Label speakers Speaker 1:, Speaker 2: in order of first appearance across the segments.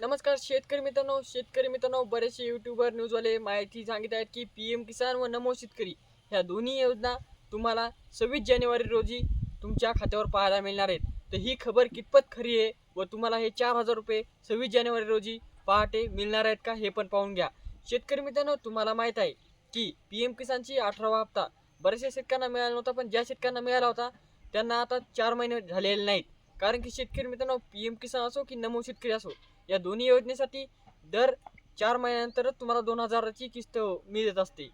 Speaker 1: नमस्कार शेतकरी मित्रांनो शेतकरी मित्रांनो बरेचसे युट्यूबर न्यूजवाले माहिती सांगित आहेत की पी एम किसान व नमो शेतकरी ह्या दोन्ही योजना तुम्हाला सव्वीस जानेवारी रोजी तुमच्या खात्यावर पाहायला मिळणार आहेत. तर ही खबर कितपत खरी आहे व तुम्हाला हे चार हजार रुपये सव्वीस जानेवारी रोजी पहाटे मिळणार आहेत का हे पण पाहून घ्या. शेतकरी मित्रांनो तुम्हाला माहीत आहे की पी एम किसानची अठरावा हप्ता बऱ्याचशा शेतकऱ्यांना मिळाला नव्हता पण ज्या शेतकऱ्यांना मिळाला होता त्यांना आता चार महिने झालेले नाहीत. कारण की शेतकरी मित्रांनो पी एम किसान असो की नमो शेतकरी असो या दोन्ही योजनेसाठी दर चार महिन्यानंतरच तुम्हाला दोन हजाराची किस्त मिळत असते.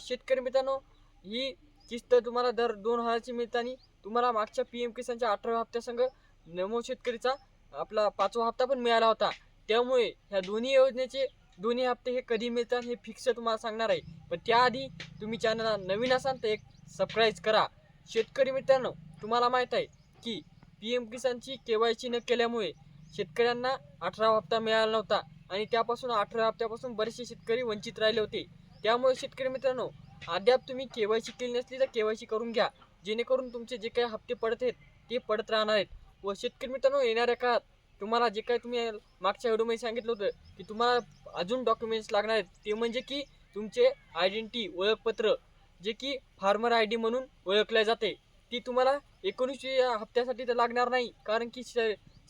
Speaker 1: शेतकरी मित्रांनो ही किस्त तुम्हाला दर दोन हजारची मिळताना तुम्हाला मागच्या पी एम किसानच्या अठराव्या हप्त्यासंग नमो शेतकरीचा आपला पाचवा हप्ता पण मिळाला होता. त्यामुळे ह्या दोन्ही योजनेचे दोन्ही हप्ते हे कधी मिळतात हे फिक्स तुम्हाला सांगणार आहे. पण त्याआधी तुम्ही चॅनलला नवीन असाल तर एक सबस्क्राईब करा. शेतकरी मित्रांनो तुम्हाला माहीत आहे की पी एम किसानची के वाय सी न केल्यामुळे शेतकऱ्यांना अठरा हप्ता मिळाला नव्हता आणि त्यापासून अठरा हप्त्यापासून बरेचसे शेतकरी वंचित राहिले होते. त्यामुळे शेतकरी मित्रांनो अद्याप तुम्ही के वाय सी केली नसली तर के वाय सी करून घ्या. जेणेकरून तुमचे जे काही हप्ते पडत आहेत ते पडत राहणार आहेत. व शेतकरी मित्रांनो येणाऱ्या काळात तुम्हाला जे काही तुम्ही मागच्या व्हिडिओमध्ये सांगितलं होतं की तुम्हाला अजून डॉक्युमेंट्स लागणार आहेत. ते म्हणजे की तुमचे आयडेंटिटी ओळखपत्र जे की फार्मर आय डी म्हणून ओळखले जाते. ती तुम्हाला एकोणीसव्या हप्त्यासाठी तर लागणार नाही. कारण की स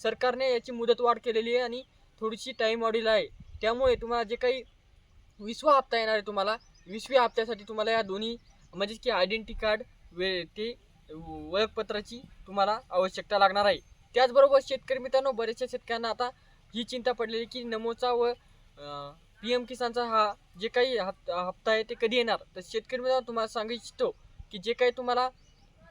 Speaker 1: सरकारने याची मुदतवाढ केलेली आहे आणि थोडीशी टाईम वाढीला आहे. त्यामुळे तुम्हाला जे काही विसवा हप्ता येणार आहे तुम्हाला विसव्या हप्त्यासाठी तुम्हाला या दोन्ही म्हणजे की आयडेंटिटी कार्ड वे ते ओळखपत्राची तुम्हाला आवश्यकता लागणार आहे. त्याचबरोबर शेतकरी मित्रांनो बऱ्याचशा शेतकऱ्यांना आता ही चिंता पडलेली की नमोचा व पी एम किसानचा हा जे काही हप्ता हप्ता आहे ते कधी येणार? तर शेतकरी मित्रांनो तुम्हाला सांगू इच्छितो की जे काही तुम्हाला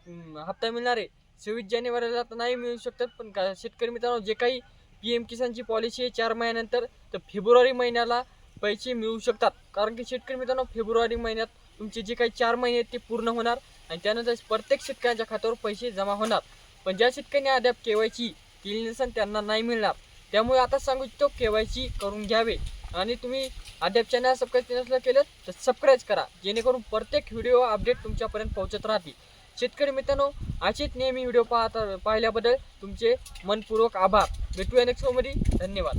Speaker 1: हम्म, हप्ता मिळणार आहे. सव्वीस जानेवारीला तर नाही मिळू शकतात पण का शेतकरी मित्रांनो जे काही पी एम किसानची पॉलिसी आहे चार महिन्यानंतर तर फेब्रुवारी महिन्याला पैसे मिळू शकतात. कारण की शेतकरी मित्रांनो फेब्रुवारी महिन्यात तुमचे जे काही चार महिने आहेत ते पूर्ण होणार आणि त्यानंतर प्रत्येक शेतकऱ्यांच्या खात्यावर पैसे जमा होणार. पण ज्या शेतकऱ्यांनी अद्याप के वाय सी केली नसेल त्यांना नाही मिळणार. त्यामुळे आता सांगू इच्छितो के वाय सी करून घ्यावे. आणि तुम्ही अद्याप चॅनल सबस्क्राईब नसलं केलं तर सबस्क्राईब करा. जेणेकरून प्रत्येक व्हिडिओ अपडेट तुमच्यापर्यंत पोहोचत राहतील. शेतकरी मित्रांनो असेच नेहमी व्हिडिओ पाहता पाहिल्याबद्दल तुमचे मनपूर्वक आभार. भेटूया नेक्स्ट शोमध्ये धन्यवाद.